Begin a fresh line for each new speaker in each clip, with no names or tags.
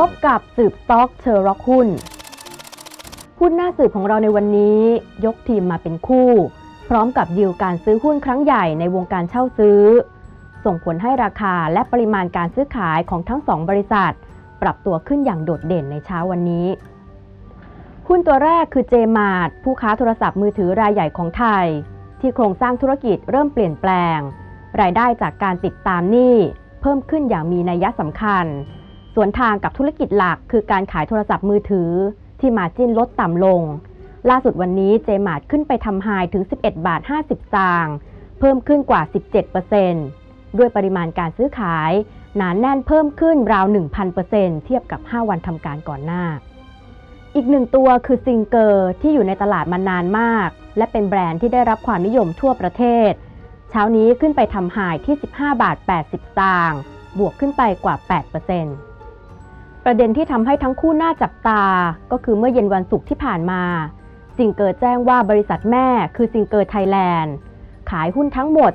พบกับสืบสต็อกเชอร์ร็อกหุ้นหุ้นหน้าสืบของเราในวันนี้ยกทีมมาเป็นคู่ พร้อมกับดีลการซื้อหุ้นครั้งใหญ่ในวงการเช่าซื้อ ส่งผลให้ราคาและปริมาณการซื้อขายของทั้งสองบริษัท ปรับตัวขึ้นอย่างโดดเด่นในเช้าวันนี้ หุ้นตัวแรกคือเจมาร์ผู้ค้าโทรศัพท์มือถือรายใหญ่ของไทย ที่โครงสร้างธุรกิจเริ่มเปลี่ยนแปลง รายได้จากการติดตามหนี้เพิ่มขึ้นอย่างมีนัยสำคัญ สวนทางกับธุรกิจหลักคือการขายโทรศัพท์มือถือ ที่มาจิ้นลดต่ำลง ล่าสุดวันนี้เจมาร์ขึ้นไปทำไฮถึง 11 บาท 50 สตางค์เพิ่มขึ้นกว่า 17%ด้วยปริมาณการซื้อขายหนานแน่นเพิ่มขึ้นราว 1,000%เทียบกับ 5 วันทำการก่อนหน้า อีกหนึ่งตัวคือซิงเกอร์ที่อยู่ในตลาดมานานมาก และเป็นแบรนด์ที่ได้รับความนิยมทั่วประเทศ เช้านี้ขึ้นไปทำไฮที่ 15 บาท 80 สตางค์บวกขึ้นไปกว่า 8% ประเด็นที่ทำให้ทั้งคู่น่าจับตา ก็คือเมื่อเย็นวันศุกร์ที่ผ่านมา ซิงเกอร์แจ้งว่าบริษัทแม่คือซิงเกอร์ไทยแลนด์ขายหุ้นทั้งหมด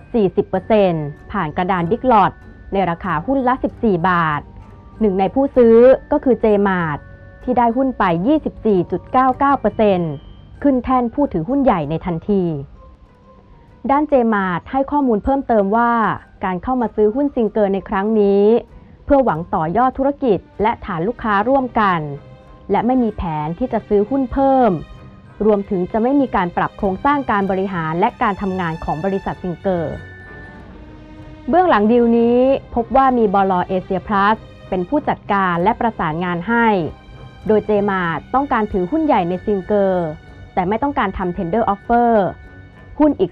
40%ผ่านกระดานบิ๊กหลอดในราคาหุ้นละ 14 บาท หนึ่งในผู้ซื้อก็คือเจมาร์ที่ได้หุ้นไป 24.99%ขึ้นแท่นผู้ถือหุ้นใหญ่ในทันที ด้านเจมาร์ให้ข้อมูลเพิ่มเติมว่า การเข้ามาซื้อหุ้นซิงเกอร์ในครั้งนี้ พื่อหวังต่อยอดธุรกิจ และฐานลูกค้าร่วมกัน และไม่มีแผนที่จะซื้อหุ้นเพิ่ม รวมถึงจะไม่มีการปรับโครงสร้างการบริหารและการทำงานของบริษัทซิงเกอร์ เบื้องหลังดีลนี้พบว่ามีบลเอเชียพลัสเป็นผู้จัดการและประสานงานให้ โดยเจมาร์ต้องการถือหุ้นใหญ่ในซิงเกอร์ แต่ไม่ต้องการทำ tender offer หุ้นอีก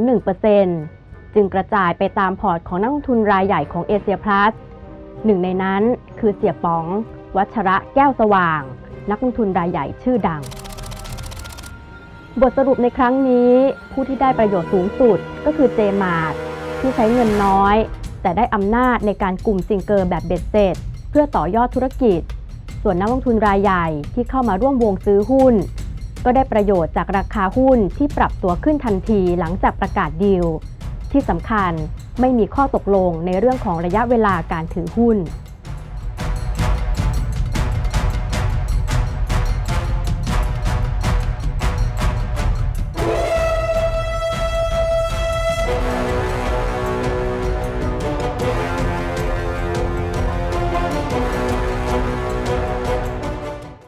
15.01%จึงกระจายไปตามพอร์ตของนักลงทุนรายใหญ่ของเอเชียพลัส หนึ่งในนั้นคือเสียป๋อง วัชระแก้วสว่าง นักลงทุนรายใหญ่ชื่อดัง บทสรุปในครั้งนี้ผู้ที่ได้ประโยชน์สูงสุดก็คือเจมาร์ที่ใช้เงินน้อย แต่ได้อำนาจในการกลุ่มซิงเกอร์แบบเบ็ดเสร็จ เพื่อต่อยอดธุรกิจ ส่วนนักลงทุนรายใหญ่ที่เข้ามาร่วมวงซื้อหุ้น ก็ได้ประโยชน์จากราคาหุ้นที่ปรับตัวขึ้นทันทีหลังจากประกาศดีล ที่สำคัญไม่มีข้อตกลงในเรื่องของระยะเวลาการถือหุ้น